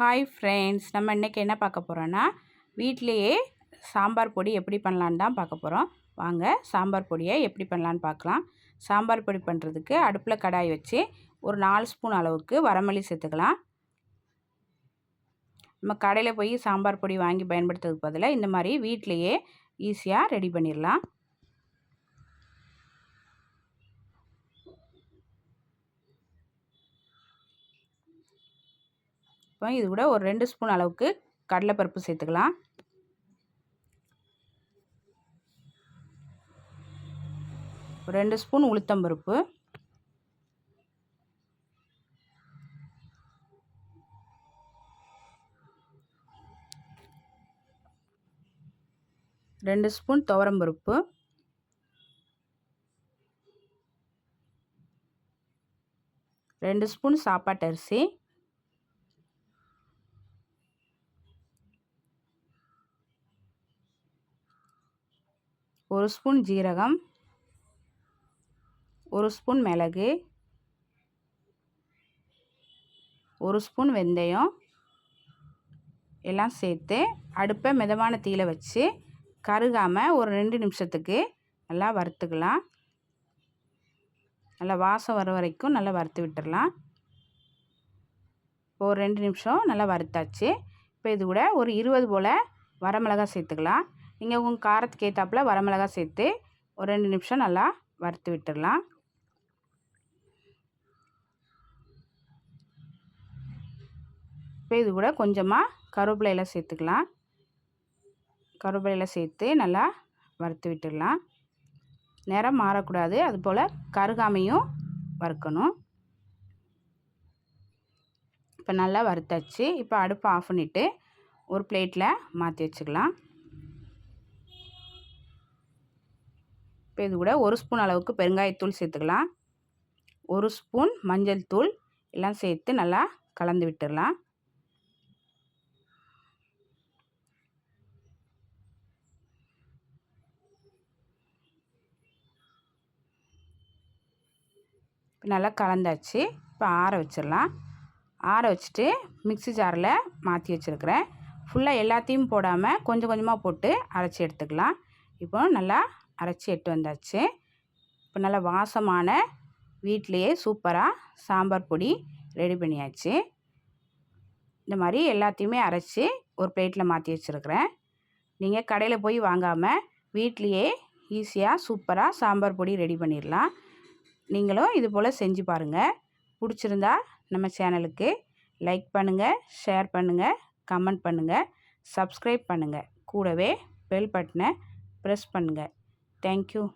Hi friends நம்ம இன்றைக்கி என்ன பார்க்க போகிறோன்னா வீட்டிலையே சாம்பார் பொடி எப்படி பண்ணலான்னு தான் பார்க்க போகிறோம் வாங்க சாம்பார் பொடியை எப்படி பண்ணலான்னு பார்க்கலாம். சாம்பார் பொடி பண்ணுறதுக்கு அடுப்பில் கடாய் வச்சு ஒரு நாலு ஸ்பூன் அளவுக்கு வரமல்லி சேர்த்துக்கலாம். நம்ம கடையில் போய் சாம்பார் பொடி வாங்கி பயன்படுத்துறதுக்கு பதிலாக இந்த மாதிரி வீட்லேயே ஈஸியாக ரெடி பண்ணிடலாம். இப்போ இது கூட ஒரு ரெண்டு ஸ்பூன் அளவுக்கு கடலைப்பருப்பு சேர்த்துக்கலாம். ரெண்டு ஸ்பூன் உளுத்தம்பருப்பு ரெண்டு ஸ்பூன் துவரம்பருப்பு ரெண்டு ஸ்பூன் சாப்பாட்டு அரிசி. ஒரு ஸ்பூன் ஜீரகம் ஒரு ஸ்பூன் மிளகு ஒரு ஸ்பூன் வெந்தயம் எல்லாம் சேர்த்து அடுப்பை மிதமான தீயில் வச்சு கருகாமல் ஒரு ரெண்டு நிமிஷத்துக்கு நல்லா வறுத்துக்கலாம். நல்லா வாசம் வர வரைக்கும் நல்லா வறுத்து விட்டுடலாம் இப்போ ஒரு ரெண்டு நிமிஷம் நல்லா வறுத்தாச்சு. இப்போ இது கூட ஒரு இருபது போல் வரமிளகா சேர்த்துக்கலாம். நீங்கள் உங்கள் காரத்துக்கு ஏற்றாப்புல வரமிளகா சேர்த்து ஒரு ரெண்டு நிமிஷம் நல்லா வறுத்து விட்டுடலாம் இப்போ இது கூட கொஞ்சமாக கருவேப்பிலையில் சேர்த்துக்கலாம். கருவேப்பிலையில் சேர்த்து நல்லா வறுத்து விட்டுடலாம் நிறம் மாறக்கூடாது. அதுபோல் கருகாமையும் வறுக்கணும். இப்போ நல்லா வறுத்தாச்சு. இப்போ அடுப்பை ஆஃப் பண்ணிவிட்டு ஒரு பிளேட்டில் மாற்றி வச்சுக்கலாம். இப்போ இது கூட ஒரு ஸ்பூன் அளவுக்கு பெருங்காயத்தூள் சேர்த்துக்கலாம். ஒரு ஸ்பூன் மஞ்சள் தூள் எல்லாம் சேர்த்து நல்லா கலந்து விட்டுடலாம். இப்போ நல்லா கலந்தாச்சு. இப்போ ஆற வச்சிடலாம். ஆற வச்சுட்டு மிக்சி ஜாரில் மாற்றி வச்சுருக்கிறேன். ஃபுல்லாக எல்லாத்தையும் போடாமல் கொஞ்சம் கொஞ்சமாக போட்டு அரைச்சி எடுத்துக்கலாம். இப்போ நல்லா அரைச்சி எட்டு வந்தாச்சு. இப்போ நல்லா வாசமான வீட்டிலையே சூப்பராக சாம்பார் பொடி ரெடி பண்ணியாச்சு. இந்த மாதிரி எல்லாத்தையுமே அரைச்சி ஒரு பிளேட்டில் மாற்றி வச்சுருக்கிறேன். நீங்கள் கடையில் போய் வாங்காமல் வீட்லேயே ஈஸியாக சூப்பராக சாம்பார் பொடி ரெடி பண்ணிடலாம். நீங்களும் இது போல் செஞ்சு பாருங்கள் பிடிச்சிருந்தா நம்ம சேனலுக்கு லைக் பண்ணுங்கள் ஷேர் பண்ணுங்கள் கமெண்ட் பண்ணுங்கள் சப்ஸ்கிரைப் பண்ணுங்கள் கூடவே பெல் பட்டனை ப்ரெஸ் பண்ணுங்கள் Thank you.